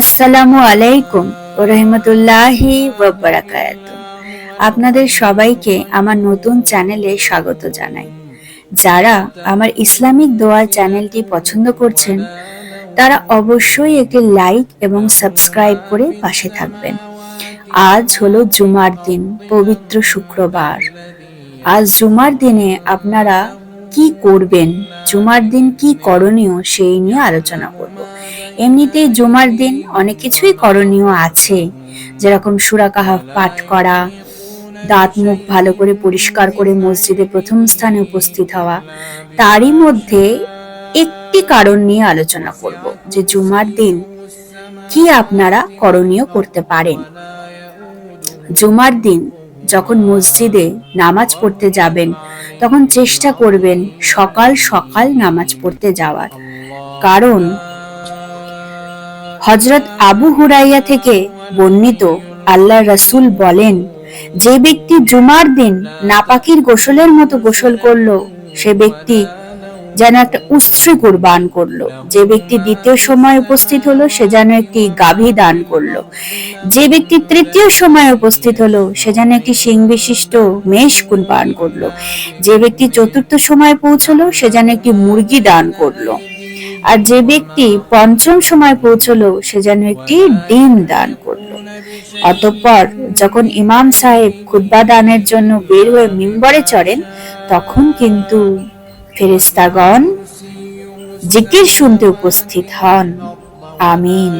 আসসালামু আলাইকুম ও রহমতুল্লাহি বারাকাত আপনাদের সবাইকে আমার নতুন চ্যানেলে স্বাগত জানাই। যারা আমার ইসলামিক দোয়া চ্যানেলটি পছন্দ করছেন, তারা অবশ্যই একটি লাইক এবং সাবস্ক্রাইব করে পাশে থাকবেন। আজ হলো জুমার দিন, পবিত্র শুক্রবার। আজ জুমার দিনে আপনারা কি করবেন, জুমার দিন কি করণীয় সেই নিয়ে আলোচনা করব। এমনিতেই জুমার দিন অনেক কিছুই করণীয় আছে। যেরকম সুরা কাহাফ পাঠ করা, দাঁত মুখ ভালো করে পরিষ্কার করে মসজিদে প্রথম স্থানে উপস্থিত হওয়া, তারই মধ্যে একটি কারণ নিয়ে আলোচনা করব, যে জুমার দিন কি আপনারা করণীয় করতে পারেন। জুমার দিন যখন মসজিদে নামাজ পড়তে যাবেন, তখন চেষ্টা করবেন সকাল সকাল নামাজ পড়তে যাওয়ার। কারণ হজরত আবু হুরাইয়া থেকে বর্ণিত আল্লাহ রসুল বলেন, যে ব্যক্তি জুমার দিন নাপাকির গোসলের মতো গোসল করল, সে ব্যক্তি যেন একটা উস্ত্রি কুরবান করল। যে ব্যক্তি দ্বিতীয় সময় উপস্থিত হলো, সে যেন একটি গাভী দান করল। যে ব্যক্তি তৃতীয় সময় উপস্থিত হলো, সে যেন একটি সিং বিশিষ্ট মেষ কুরবান করল। যে ব্যক্তি চতুর্থ সময় পৌঁছলো, সে যেন একটি মুরগি দান করল। আর যে ব্যক্তি পঞ্চম সময় পৌঁছলো, সে যেন একটি ডিম দান করল। অতঃপর যখন ইমাম সাহেব খুদ্া দানের জন্য বের হয়ে মিম্বরে চড়েন, তখন কিন্তু ফেরেস্তাগণ জিকির শুনতে উপস্থিত হন। আমিন।